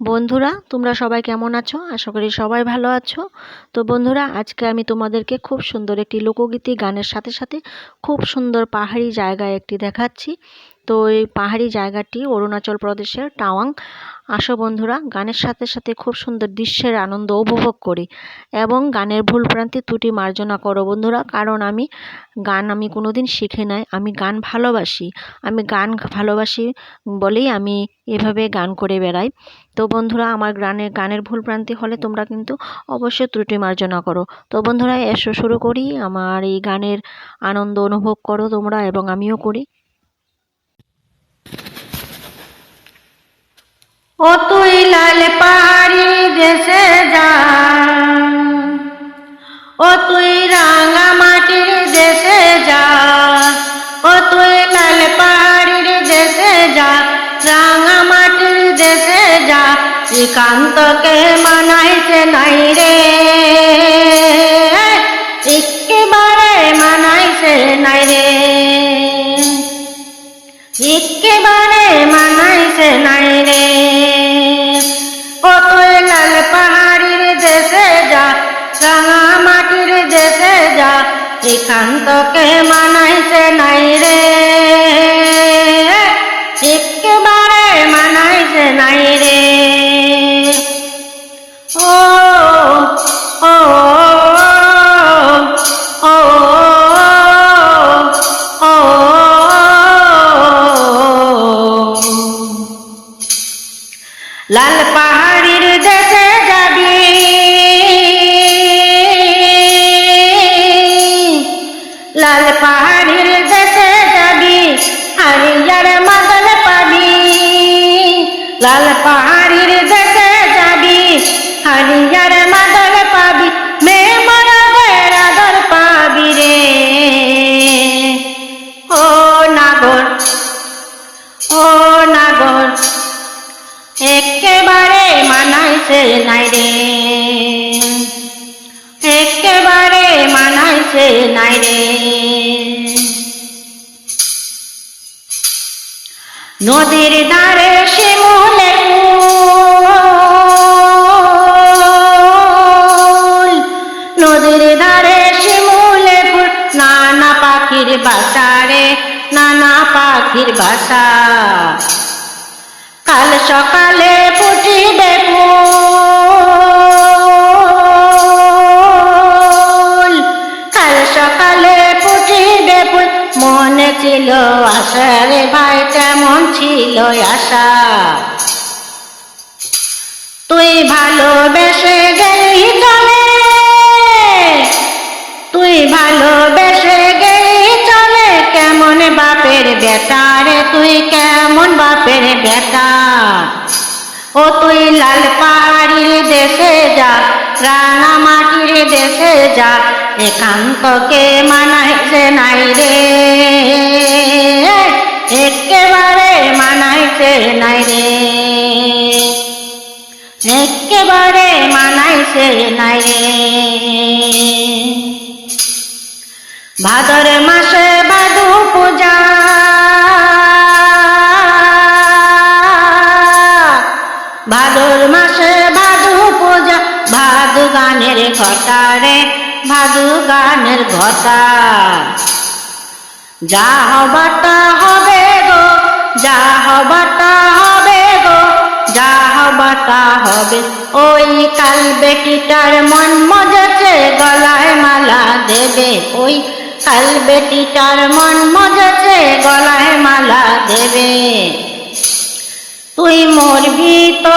বন্ধুরা, তোমরা সবাই কেমন আছো? আশা করি সবাই ভালো আছো। তো বন্ধুরা, আজকে আমি তোমাদেরকে খুব সুন্দর একটি লোকগীতি গানের সাথে সাথে খুব সুন্দর পাহাড়ি জায়গায় একটি দেখাচ্ছি। তো এই পাহাড়ি জায়গাটি অরুণাচল প্রদেশের টাওয়াং। আসো বন্ধুরা, গানের সাথে সাথে খুব সুন্দর দৃশ্যের আনন্দ উপভোগ করি এবং গানের ভুল ভ্রান্তি ত্রুটি মার্জনা করো বন্ধুরা, কারণ আমি গান আমি কোনোদিন শিখে নাই, আমি গান ভালোবাসি, আমি গান ভালোবাসি বলেই আমি এভাবে গান করে বেড়াই। তো বন্ধুরা, আমার গানের গানের ভুল ভ্রান্তি হলে তোমরা কিন্তু অবশ্যই ত্রুটি মার্জনা করো। তো বন্ধুরা, এসো শুরু করি, আমার এই গানের আনন্দ অনুভব করো তোমরা এবং আমিও করি। ও তুই লাল পাহাড়ি দেশে যা ও তুই রাঙা মাটির দেশে যা ও তুই লাল পাহাড়ির দেশে যা রাঙা মাটির দেশে যা শ্রীকান্তকে মানাইছে নাই রে। একেবারে মানাইছে নাই রে। একেবারে মানাইছে নাই রে। লাল পাহাড়ির দেশে যা মাটির দেশে যা, এখান তোকে মানাইছে নাই রে। একেবারে মানাইছে নাই রে। লাল লাল পাহাড়ির দেশে যাবি হারিয়ার মাদল পাবি। লাল পাহাড়ির দেশে যাবি হারিয়ার মাদল পাবি মে মরাদের আদর পাবি রে। ও নাগর ও নাগর, একেবারে মানাইছে নাই রে। নদীর ধারে শিমুলে ফুল। নদীর ধারে শিমুলে ফুল। নানা পাখির বাসা রে নানা পাখির বাসা। কাল সকালে ফুটিবে ফুল মনে ছিল আশা রে ভাই, কেমন ছিল আশা? তুই ভালোবেসে গেলি চলে, তুই ভালোবেসে গেলি চলে, কেমন বাপের বেটা রে, তুই কেমন বাপের বেটা? ও তুই লাল পাহাড়ির দেশে যা, রাঙা মাটির দেশে যা একান্তকে মানাইছে নাই রে। একেবারে মানাইছে নাই রে। একেবারে মানাইছে নাই রে। ভাদর মাসে বাদু পূজা। ভাদর মাসে ভাদু পূজা। ভাদু গানের ঘটা গানের ঘটা। যা হবাটা হবে গো, যা হবাটা হবে গো, যা হবাটা হবে। ওই কাল বেটিটার মন মজেছে, গলায় মালা দেবে। ওই কাল বেটিটার মন মজেছে, গলায় মালা দেবে। তুই মরবি তো